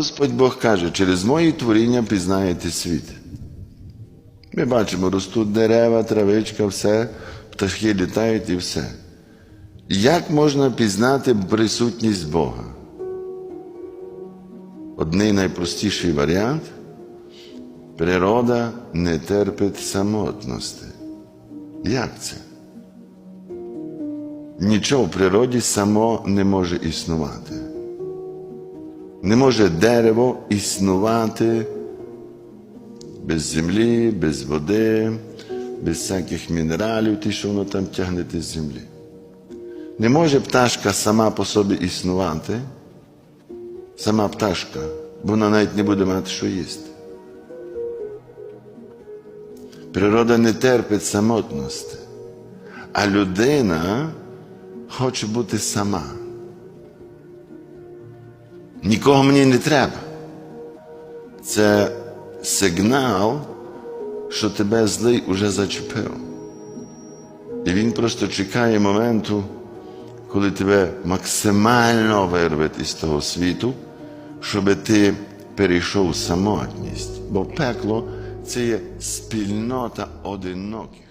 Господь Бог каже, через мої творіння пізнаєте світ. Ми бачимо, ростуть дерева, травичка, все, птахи літають і все. Як можна пізнати присутність Бога? Одний найпростіший варіант природа не терпить самотності. Як це? Нічого в природі само не може існувати. Не може дерево існувати без землі, без води, без всяких мінералів, ті, що воно там тягнете з землі. Не може пташка сама по собі існувати, сама пташка, бо вона навіть не буде мати що їсти. Природа не терпить самотності, а людина хоче бути сама. Нікого мені не треба. Це сигнал, що тебе злий уже зачепив. І він просто чекає моменту, коли тебе максимально вирве із того світу, щоб ти перейшов самотність. Бо пекло це є спільнота одиноких.